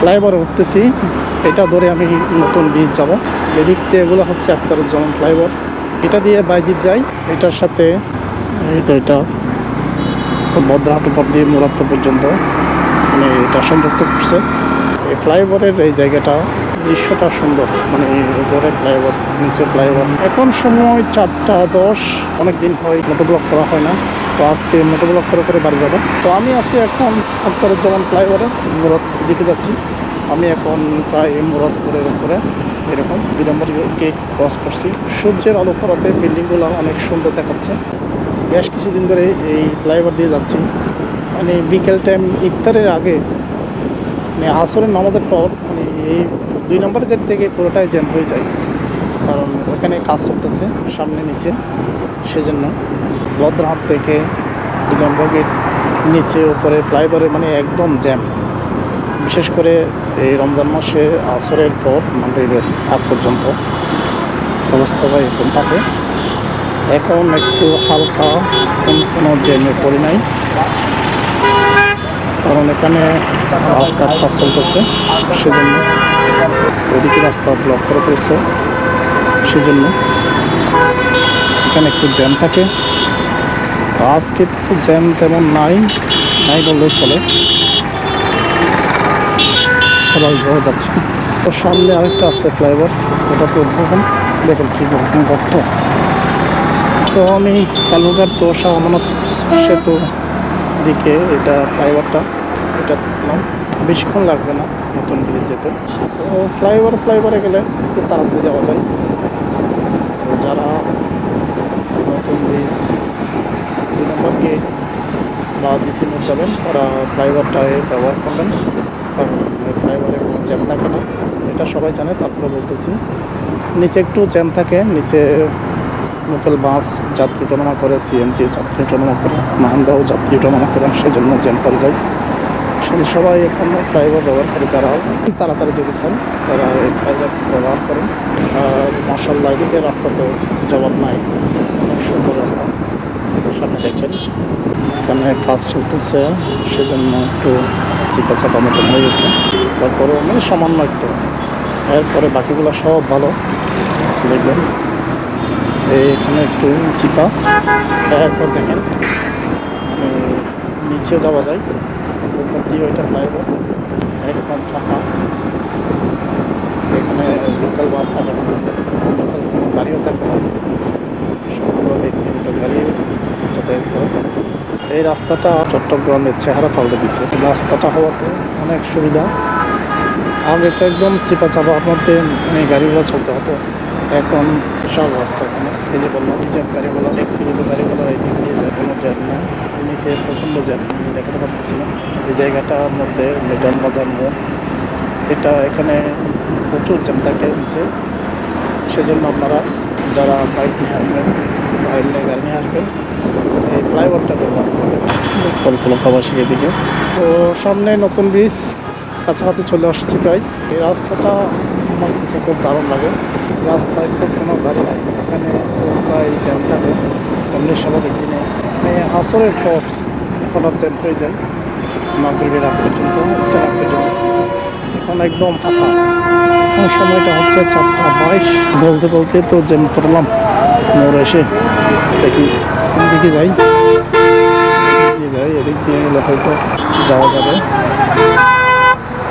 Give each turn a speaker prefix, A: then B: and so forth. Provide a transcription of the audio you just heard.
A: ফ্লাইওভারে উঠতেছি। এটা ধরে আমি নতুন ব্রিজ যাব। এদিক দিয়ে এগুলো হচ্ছে আক্তারুজ্জামান ফ্লাইওভার। এটা দিয়ে বাইজিৎ যাই। এটার সাথে, এই তো এটা তো বদ্রহাট উপর দিয়ে মুরাদপুর পর্যন্ত মানে এটা সংযুক্ত করছে। এই ফ্লাইওভারের এই জায়গাটা দৃশ্যটা সুন্দর। মানে উপরে ফ্লাইওভার, নিচে ফ্লাইওভার। এখন সময় চারটা দশ। অনেক দিন হয় মোটো ব্লক করা হয় না। তো আজকে মোটো ব্লক করে করে বাড়ি যাব। তো আমি আছি এখন আক্তারুজ্জামান ফ্লাইওভারে, মুরাদ দিকে যাচ্ছি। আমি এখন প্রায় মুরাদপুরের উপরে এরকম দুই নম্বর গেট ক্রস করছি। সূর্যের আলো পড়াতে বিল্ডিংগুলো অনেক সুন্দর দেখাচ্ছে। বেশ কিছুদিন ধরে এই ফ্লাইওভার দিয়ে যাচ্ছি। মানে বিকেল টাইম ইফতারের আগে মানে আসরের নামাজের পর মানে এই দুই নম্বর গেট থেকে পুরোটাই জ্যাম হয়ে যায়। কারণ ওখানে কাজ চলতেছে, সামনে নিচে। সেজন্য ভদ্রহাট থেকে দুই গেট নিচে, উপরে ফ্লাইওভারে মানে একদম জ্যাম। বিশেষ করে এই রমজান মাসে আসরের পর মাগরিবের আগ পর্যন্ত অবস্থা এরকম থাকে। এখন একটু হালকা কোন কোনো জ্যামে পড়ি নাই। কারণ এখানে রাস্তার কাজ চলতেছে, সেজন্য ওদিকে রাস্তা ব্লক করে ফেলছে। সেজন্য এখানে একটু জ্যাম থাকে। তো আজকে তো জ্যাম তেমন নাই নাই বললেই চলে। স্বাভাবিকভাবে যাচ্ছে। তো সামনে আরেকটা আছে ফ্লাইওভার, ওটা তো উদ্বোধন। দেখুন কী রকম গর্ত তো আমি কালুঘাট শাহ আমানত সেতু দিকে এটা ফ্লাইওভারটা, এটা বেশিক্ষণ লাগবে না নতুন ব্রিজ যেতে। তো ফ্লাইওভার ফ্লাইওভারে গেলে খুব তাড়াতাড়ি যাওয়া যায়। তো যারা নতুন ব্রিজ দুই নম্বর গেট বা জিসি মোড় যাবেন, তারা ফ্লাইওভারটায় ব্যবহার করবেন। ফ্লাইওভারে কোনো জ্যাম থাকে না। এটা সবাই জানে তারপরে বলতেছি। নিচে একটু জ্যাম থাকে, নিচে লোকাল বাস যাত্রী টনমা করে সিএনজি যাত্রী টনমা করে মাহেন্দ্রাও যাত্রী টনমা করে, সেজন্য জ্যাম পড়ে যায়। আসলে সবাই এখন ফ্লাইওভার ব্যবহার করে যারা তাড়াতাড়ি যেতে চান, তারা এই ফ্লাইওভার ব্যবহার করেন। আর মার্শাল্লাহ এদিকে রাস্তা তো জবাব নাই, অনেক সুন্দর রাস্তা। সামনে দেখেন, এখানে কাজ চলতেছে, সেজন্য একটু চিপা চাপা মতন হয়ে গেছে। তারপরে মানে সামান্য একটু। এরপরে বাকিগুলো সব ভালো। দেখবেন, এখানে একটু চিপা। এরপর দেখেন নিচেও যাওয়া যায়। উপর দিয়ে ওইটা ফ্লাইওভার একদম ফাঁকা। এখানে লোকাল বাস থাকে না লোকাল কোনো গাড়িও থাকে না। সবগুলো ব্যক্তিগত গাড়ি যাতায়াত করে। এই রাস্তাটা চট্টগ্রামের চেহারা পাল্টে দিচ্ছে রাস্তাটা হওয়াতে অনেক সুবিধা। আগে তো একদম চিপা চাপার মধ্যে গাড়িগুলো চলতে হতো। এখন বিশাল রাস্তা এখানে। এই যে বললাম রিজার্ভ গাড়িগুলো ব্যক্তিগত গাড়িগুলো এই দিক দিয়ে যায়। কোনো জ্যাম নেই। নিচে প্রচণ্ড জ্যাম আমি দেখাতে পারতেছি না। এই জায়গাটার মধ্যে মিটন বাজার মোড় এটা এখানে প্রচুর জ্যাম থাকে নিচে। সেজন্য আপনারা যারা বাইক নিয়ে আসবেন বাইক নিয়ে গাড়ি নিয়ে আসবেন এই ফ্লাইওভারটা ব্যবহার করবেন ফল ফল খাবার দিকে তো সামনে নতুন ব্রিজ। কাছাকাছি চলে আসছি প্রায়। এই রাস্তাটা আমার কাছে খুব দারুণ লাগে। রাস্তায় তো কোনো গাড়ি নাই। এখানে প্রায় জ্যাম থাকে। এমনি স্বাভাবিক দিনে মানে আসরের পর হঠাৎ জ্যাম হয়ে যায়। মাগরীবের আগ পর্যন্ত উত্তর আগ পর্যন্ত। এখন একদম ফাঁকা। এখন সময়টা হচ্ছে চারটা বাইশ। বলতে বলতে তো জ্যাম করলাম। মোড় এসে দেখি কোন দিকে যাই। যাই, এদিক দিয়ে গেলে হয়তো যাওয়া যাবে।